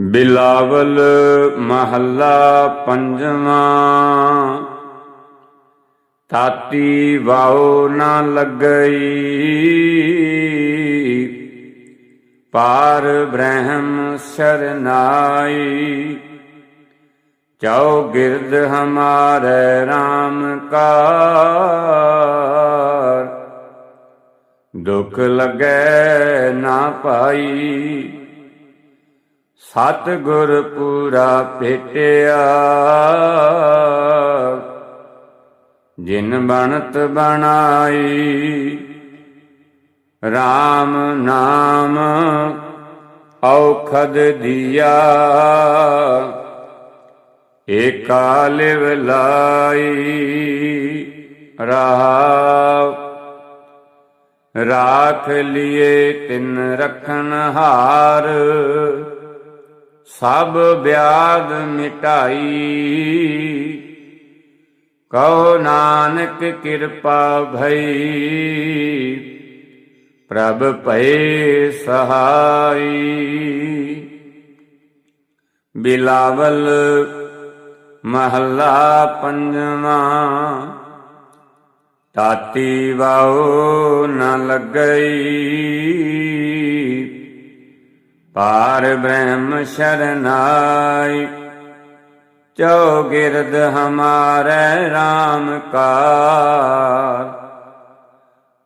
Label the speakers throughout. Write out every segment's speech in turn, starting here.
Speaker 1: ਬਿਲਾਵਲ ਮਹੱਲਾ ਪੰਜਵਾਂ। ਤਾਤੀ ਵਾਉ ਨਾ ਲੱਗਈ। ਪਾਰ ਬ੍ਰਹਮ ਸਰਨਾਈ। ਚਉ ਗਿਰਦ ਹਮਾਰੇ RAM ਕਾਰ। ਦੁਖ ਲਗੈ ਨਾ ਪਾਈ। ਸਤ ਗੁਰ ਪੂਰਾ ਭੇਟਿਆ, ਜਿਨ ਬਣਤ ਬਣਾਈ RAM ਨਾਮ ਔਖਦ ਦਿਆ, ਏਕਾ ਲਿਵ ਲਾਈ ਰਹਾਉ ਰਾਖ ਲਿਏ ਤਿਨ ਰਖਣ ਹਾਰ ਸਭ ਬਿਆਦ ਮਿਟਾਈ। ਕਉ ਨਾਨਕ ਕਿਰਪਾ ਭਈ, ਪ੍ਰਭ ਭਏ ਸਹਾਈ। ਬਿਲਾਵਲ ਮਹੱਲਾ ਪੰਜਵਾਂ ਤਾਤੀ ਵਾਉ ਨ ਲੱਗਈ। ਪਾਰ ਬ੍ਰਹਮ ਸ਼ਰਨਾਈ ਚਉ ਗਿਰਦ ਹਮਾਰੇ RAM ਕਾ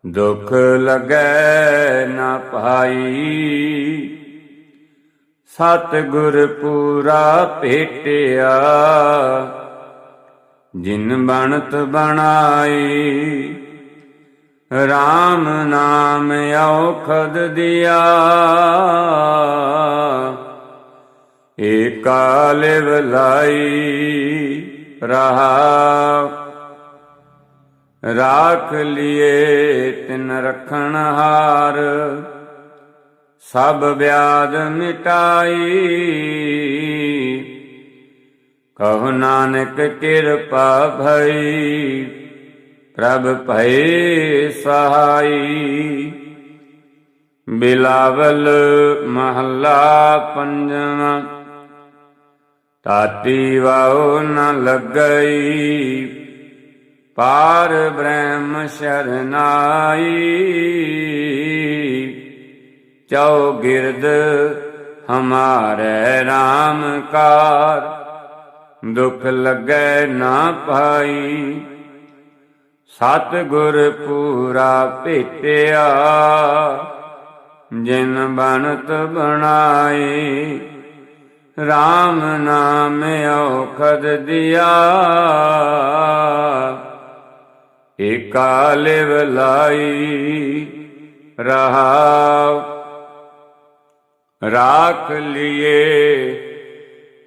Speaker 1: ਦੁਖ ਲਗੈ ਨਾ ਪਾਈ ਸਤ ਗੁਰ ਪੂਰਾ ਭੇਟਿਆ। ਜਿਨ ਬਣਤ ਬਣਾਈ RAM ਨਾਮ ਔਖਦ ਦਿਆ। ਏਕਾ ਲਿਵ ਲਾਈ ਰਹਾ। ਰਾਖ ਲਿਏ ਤਿਨ ਰਖਣ ਹਾਰ। ਸਭ ਬਿਆਦ ਮਿਟਾਈ। ਕਹੁ ਨਾਨਕ ਕਿਰਪਾ ਭਈ। ਪ੍ਰਭ ਭਏ ਸਹਾਈ। ਬਿਲਾਵਲ ਮਹੱਲਾ ਪੰਜਵਾਂ। ਤਾਤੀ ਵਾਉ ਨ ਲੱਗਈ, ਪਾਰ ਬ੍ਰਹਮ ਸ਼ਰਨਾਈ। ਚਉ ਗਿਰਦ ਹਮਾਰੇ RAM ਕਾਰ ਦੁਖ ਲੱਗੈ ਨਾ ਪਾਈ। ਸਤ ਗੁਰ ਪੂਰਾ ਭੇਟਿਆ, ਜਿਨ ਬਣਤ ਬਣਾਈ RAM ਨਾਮ ਔਖਦ ਦਿਆ। ਏਕਾ ਲਿਵ ਲਾਈ ਰਹਾਉ, ਰਾਖ ਲਿਏ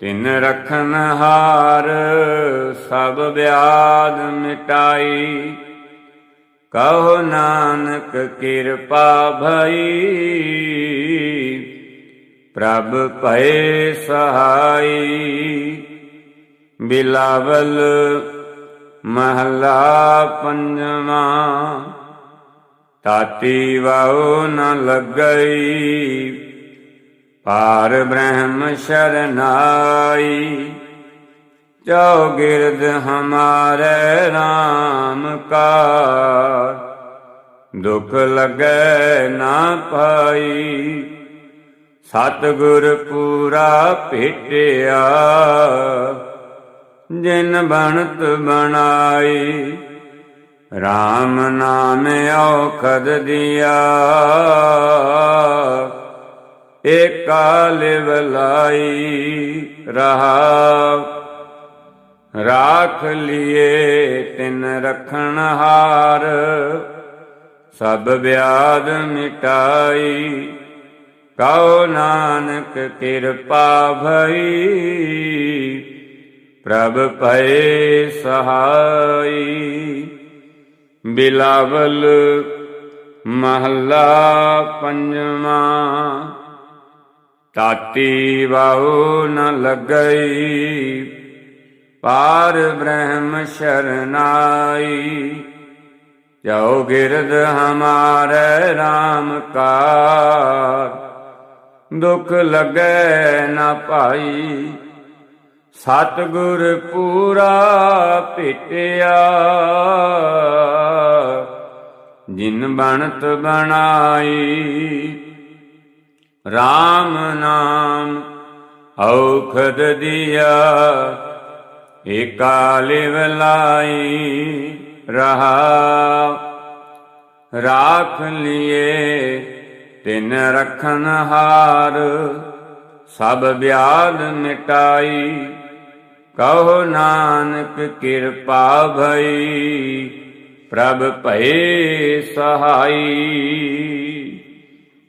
Speaker 1: ਤਿਨ ਰਖਨ ਹਾਰ, ਸਭ ਬਿਆਦ ਮਿਟਾਈ। ਕਹੋ ਨਾਨਕ ਕਿਰਪਾ ਭਈ, ਪ੍ਰਭ ਭਏ ਸਹਾਈ। ਬਿਲਾਵਲ ਮਹਲਾ ਪੰਜਵਾਂ ਤਾਤੀ ਵਾਉ ਨ ਲੱਗਈ। ਪਾਰ ਬ੍ਰਹਮ ਸ਼ਰਨਾਈ ਚਉ ਗਿਰਦ ਹਮਾਰੇ RAM ਕਾ ਦੁਖ ਲਗੈ ਨਾ ਪਾਈ, ਸਤਗੁਰ ਪੂਰਾ ਭੇਟਿਆ, ਜਿਨ ਬਣਤ ਬਣਾਈ RAM ਨਾਮ ਔਖਦ ਦਿਆ। ਏਕਾ ਵਲਾਈ ਲਾਈ ਰਹਾ। ਰਾਖ ਲਿਏ ਤਿਨ ਰਖਣ ਹਾਰ। ਸਭ ਬਿਆਦ ਮਿਟਾਈ। ਕਉ ਨਾਨਕ ਕਿਰਪਾ ਭਈ। ਪ੍ਰਭ ਭਏ ਸਹਾਈ। ਬਿਲਾਵਲ ਮਹੱਲਾ ਪੰਜਵਾਂ। ਤਾਤੀ ਵਾਉ ਨ ਲੱਗਈ, ਪਾਰ ਬ੍ਰਹਮ ਸ਼ਰਨਾਈ। ਜੋ ਗਿਰਦ ਹਮਾਰੇ RAM ਕਾ ਦੁਖ ਲੱਗੈ ਨਾ ਭਾਈ। ਸਤਿਗੁਰ ਪੂਰਾ ਭੇਟਿਆ, ਜਿਨ ਬਣਤ ਬਣਾਈ RAM ਨਾਮ ਔਖਦ ਦਿਆ ਏਕਾ ਲਿਵ ਲਾਈ ਰਹਾ ਰਾਖ ਲਿਏ ਤਿਨ ਰਖਨ ਹਾਰ ਸਭ ਵਿਆਦ ਮਿਟਾਈ ਕਹੋ ਨਾਨਕ ਕਿਰਪਾ ਭਈ ਪ੍ਰਭ ਭਏ ਸਹਾਈ